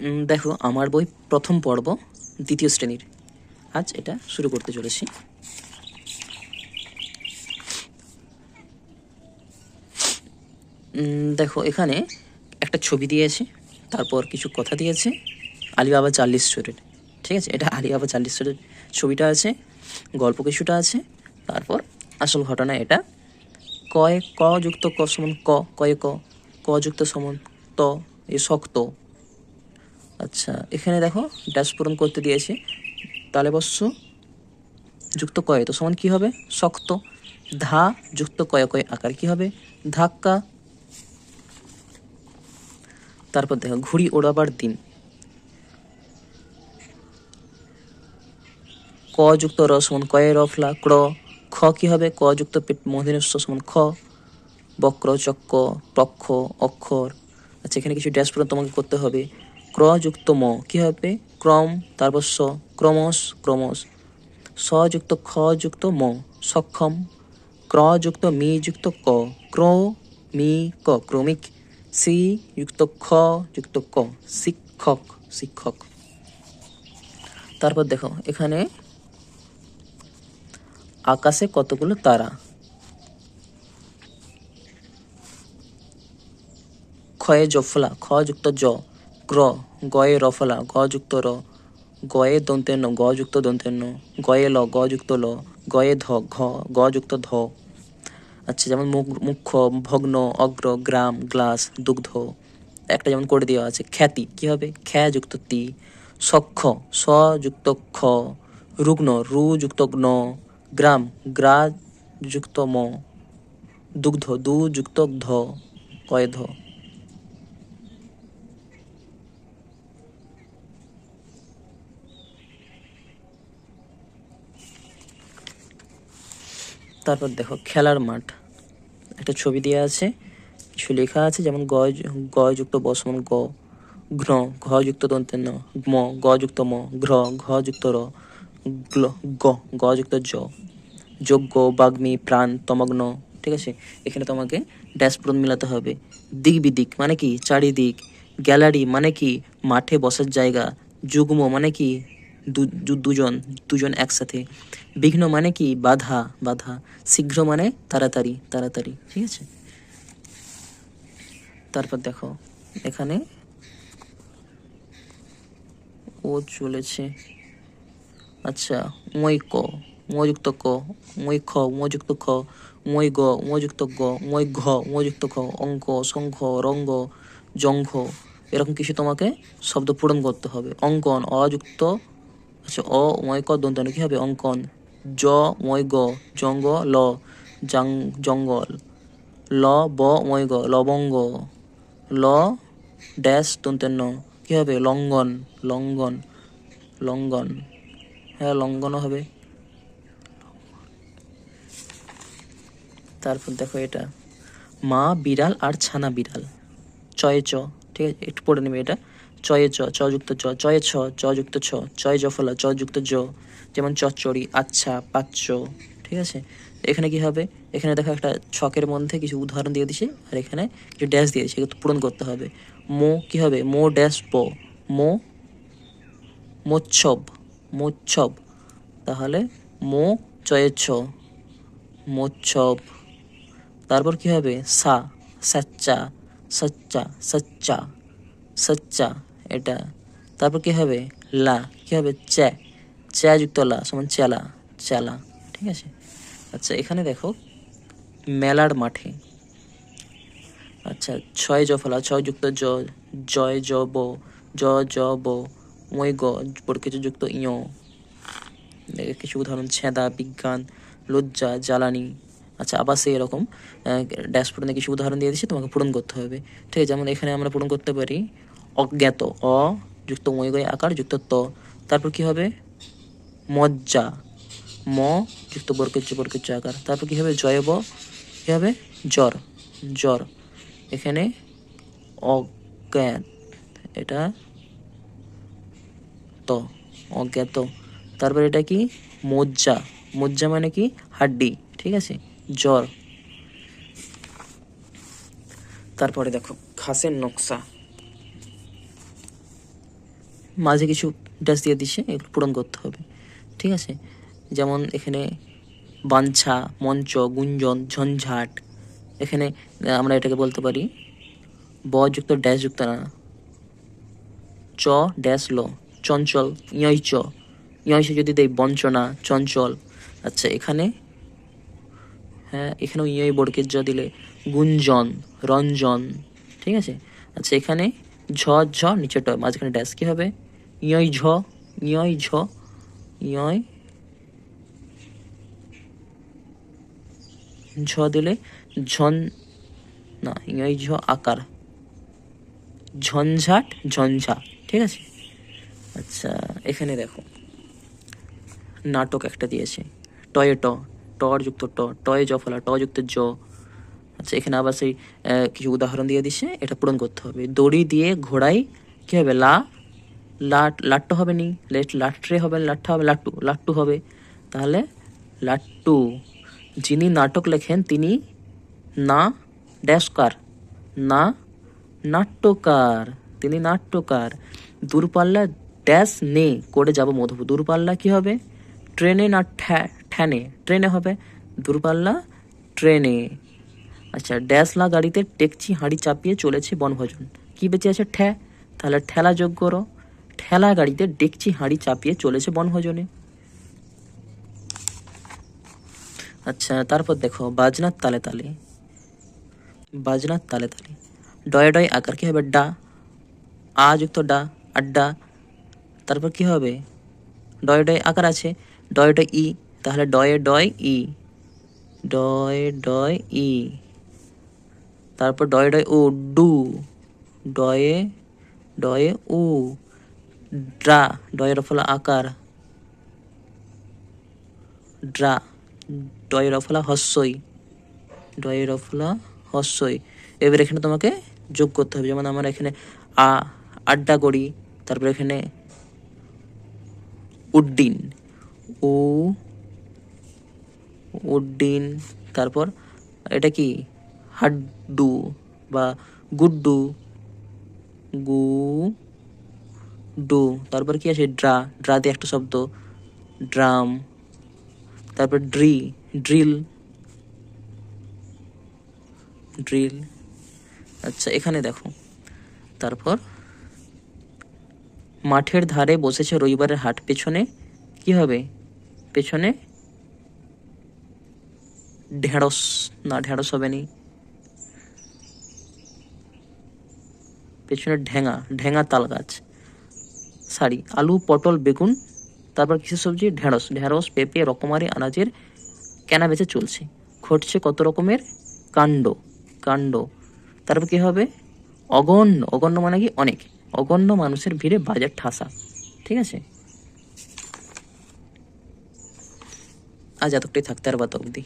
দেখো, আমার বই প্রথম পর্ব, দ্বিতীয় শ্রেণির। আজ এটা শুরু করতে চলেছি। দেখো, এখানে একটা ছবি দিয়েছে, তারপর কিছু কথা দিয়েছে। আলিবাবা চাল্লিশ চোরের ঠিক আছে? এটা আলিবাবা চাল্লিশ চোরের ছবিটা আছে, গল্প কিছুটা আছে, তারপর আসল ঘটনা এটা। কয়, ক যুক্ত ক সমান ক, কয়ে ক ক যুক্ত সমান ত, এ শক্ত। আচ্ছা এখানে দেখো ড্যাশ পূরণ করতে দিয়েছে। তালে বস্য যুক্ত কয়ে, তো সমান কি হবে? শক্ত। ধা যুক্ত কয়ে কয়ে আকার, কি হবে? ধাক্কা। তারপর দেখো, ঘুড়ি ওড়াবার দিন। ক যুক্ত র সমান কয়ে রফলা ক্র। খ কি হবে? ক যুক্ত পেট মহিনস্য সমান খ। বক্র চক্র পক্ষ, অক্ষর। আচ্ছা এখানে কিছু ড্যাশ পূরণ তোমাকে করতে হবে। ক্র যুক্ত ম কি হবে? ক্রম তারপর স ক্রমশ ক্রমশ। স যুক্ত খ ম সক্ষম। ক্র যুক্ত মি যুক্ত ক। ক্র, মি, ক, ক্রমিক। সি, যুক্ত, খ, যুক্ত, ক। শিক্ষক শিক্ষক। তারপর দেখো, এখানে আকাশে কতগুলো তারা? ক্ষয়ে জফলা খ যুক্ত জ গ্র গয়ে রফলা গ যুক্ত র। গয়ে দন্তেন্ন গ যুক্ত দন্তেন্ন। গয়ে ল গ যুক্ত ল। গয়ে ধ, ঘ গ যুক্ত ধ। আচ্ছা যেমন মুখ- মুখ্য, ভগ্ন, অগ্র, গ্রাম, গ্লাস, দুগ্ধ। একটা যেমন করে দেওয়া আছে, খ্যাতি। কি হবে? খ্যা যুক্ত তি। সক্ষ স যুক্ত খ। রুগ্ন রু যুক্ত গ্ন গ্রাম গ্রা যুক্ত ম দুগ্ধ দু যুক্ত ধ কয় ধ। তারপর দেখো, খেলার মাঠ। একটা ছবি দেওয়া আছে, কিছু লেখা আছে, যেমন গ গ যুক্ত ব সমান গ ঘ্র ঘ যুক্ত দন্তে ন ম গ যুক্ত ম, ঘ্র ঘ যুক্ত র, গ্ল, গ গ যুক্ত জ যোগ্য বাগ্মী, প্রাণ, তমগ্ন, ঠিক আছে? এখানে তোমাকে ড্যাশ পূরণ মিলাতে হবে। দিক বিদিক মানে কি? চারিদিক। গ্যালারি মানে কি? মাঠে বসার জায়গা। যুগ্ম মানে কি? দুজন দুজন একসাথে। বিঘ্ন মানে কি? বাধা বাধা। শীঘ্র মানে তাড়াতাড়ি তাড়াতাড়ি। ঠিক আছে? তারপর দেখো, এখানে ও চলেছে। আচ্ছা মই ক মযুক্ত ক, মই খ মযুক্ত খ, মই গ মযুক্ত গ, মই ঘ মযুক্ত খ, অঙ্ক, শঙ্খ, রঙ্গ, জঙ্ঘ। এরকম কিছু তোমাকে শব্দ পূরণ করতে হবে। অঙ্কন, অযুক্ত আচ্ছা অ ময় ক দন্তানো কি হবে অঙ্কন। জ ময় গ, জঙ্গ, ল, জাং, জঙ্গল। ল, ব ময় গ, লবঙ্গ। ল, ড্যাশ দন্তান্ন কি হবে লঙ্ঘন লঙ্ঘন লঙ্ঘন হ্যাঁ লঙ্ঘনও হবে। তারপর দেখো এটা। মা, বিড়াল আর ছানা বিড়াল। চয়ে চ, ঠিক আছে? একটু পড়ে নেবে এটা। চয়ে চ চযুক্ত চ, চয়ে ছ চযুক্ত ছ, চয় জফলা চ যুক্ত জ, যেমন চচ্চড়ি আচ্ছা পাচ্য ঠিক আছে? এখানে কি হবে? এখানে দেখো একটা ছকের মধ্যে কিছু উদাহরণ দিয়ে দিছে, আর এখানে কিছু ড্যাশ দিয়েছে এগুলো পূরণ করতে হবে। মো কি হবে? মো ড্যাশ প, মো, মোচ্ছব মোচ্ছব। তাহলে মো চয়ে ছ, মোচ্ছব। তারপর কি হবে? সা, সাচ্চা, সচ্চা সচ্চা সচ্চা। এটা। তারপর কি হবে? লা। কি হবে? চ্যা। চ্যা যুক্ত লা, সমান চালা চালা ঠিক আছে? আচ্ছা এখানে দেখো, মেলার মাঠে। আচ্ছা ছয় জফলা ছয় যুক্ত জ, জয় জ ব, জ জ ব, মই গ পরকিচ যুক্ত ইয় কিছু উদাহরণ, ছেঁদা, বিজ্ঞান, লজ্জা, জ্বালানি। আচ্ছা আবার সেই এরকম ড্যাশ পূরণে কিছু উদাহরণ দিয়ে দিচ্ছি তোমাকে পূরণ করতে হবে। ঠিক আছে, যেমন এখানে আমরা পূরণ করতে পারি অজ্ঞাত অ যুক্ত মই গয় আকার যুক্ত ত তারপর কি হবে? মজ্জা, ম যুক্ত বর্কের বর্কের আকার। তারপর কি হবে? জয়ব কি হবে? জ্বর জ্বর। এখানে অজ্ঞাত, এটা ত, অজ্ঞাত। তারপর এটা কি? মজ্জা মজ্জা মানে কি? হাড্ডি, ঠিক আছে? জ্বর। তারপরে দেখো, ঘাসের নকশা। মাঝে কিছু ড্যাশ দিয়ে দিচ্ছে এগুলো পূরণ করতে হবে। ঠিক আছে? যেমন এখানে বাঞ্ছা, মঞ্চ, গুঞ্জন, ঝঞ্ঝাট। এখানে আমরা এটাকে বলতে পারি ব যুক্ত যুক্ত না। চ ড্যাশ ল, চঞ্চল ইয়ই চ। যদি দেই, বঞ্চনা, চঞ্চল। আচ্ছা এখানে হ্যাঁ এখানেও ইয়ই বড়কে জ দিলে গুঞ্জন, রঞ্জন। ঠিক আছে? আচ্ছা এখানে ঝ ঝ নিচেটা মাঝখানে ড্যাশ কি হবে? ইয়ই ঝ ইয়ই ঝ ইয়ই ঝ দিলে ঝন, না ইয়ই ঝ আকার। ঝঞ্ঝাট, ঝঞ্ঝা, ঠিক আছে? আচ্ছা এখানে দেখো। নাটক একটা দিয়েছে। টয়ে ট টর যুক্ত ট, টয়ে জ ফলা, ট যুক্ত জ আচ্ছা এখানে আবার সেই কিছু উদাহরণ দিয়ে দিচ্ছে, এটা পূরণ করতে হবে। দড়ি দিয়ে ঘোড়াই কী হবে? লা, লাট, লাট্টু হবে নি? লেট লাট্রে হবে, লাট্টা হবে, লাট্টু লাট্টু হবে। তাহলে লাট্টু, যিনি নাটক লেখেন, তিনি না ড্যাশকার, না নাট্যকার, তিনি নাট্যকার। দূরপাল্লা ড্যাশ নে, করে যাব মধুপুর। দূরপাল্লা কি হবে? ট্রেনে না ঠ্যা- ঠ্যানে, ট্রেনে হবে। দূরপাল্লা ট্রেনে। আচ্ছা ড্যাশলা গাড়িতে টেকচি হাঁড়ি চাপিয়ে চলেছে বনভোজন। কি বেঁচে আছে ঠ্যা? তাহলে ঠেলা যোগ করো। ঠেলা গাড়িতে ডেকচি হাঁড়ি চাপিয়ে চলেছে বনভোজনে। আচ্ছা তারপর দেখো, বাজনার তালে তালে। বাজনার তালে তালে। ডয়ে ডয়ে আকার কি হবে? ডা। আ যুক্ত ডা আড্ডা তারপর কি হবে? ডয়ে ডয়ে আকার আছে। ডয়ে ডয় ই। তাহলে ডয়ে ডয় ই। ডয়ে ডয় ই। তারপর ডয়ে ডয় উ, ডু। ডয়ে ডয়ে উ। ড্রা, ডয়ের ফলা আকার। ড্রা, ডয়ের ফলা হস্যই। ডয়ের ফলা হস্যই। এবার এখানে তোমাকে যোগ করতে হবে। যেমন আমরা এখানে আ, আড্ডা করি, তারপর এখানে উড্ডিন। উ, উড্ডিন, তারপর এটা কি? হাড্ডু বা গুড্ডু, গু, ডু। তারপর কি আছে ড্রা। ড্রা দিয়ে একটা শব্দ। ড্রাম। তারপর ড্রি। ড্রিল। ড্রিল। আচ্ছা এখানে দেখো। তারপর, মাঠের ধারে বসেছে রবিবারের হাট। পেছনে কি হবে? পেছনে ঢেঁড়স। না, ঢেঁড়স হবে নি। পেছনে ঢেঙা ঢেঙা তাল গাছ। সারি, আলু, পটল, বেগুন, তারপর কিসের সবজি, ঢেঁড়স। ঢেঁড়স, পেঁপে, রকমারি আনাজের কেনা বেচে চলছে। ঘটছে কত রকমের? কাণ্ড কাণ্ড। তারপর কী হবে? অগণ্য। অগণ্য মানে কি? অনেক। অগণ্য মানুষের ভিড়ে বাজার ঠাসা। ঠিক আছে? আজ এতটাই থাকতে আর বাদ অবধি।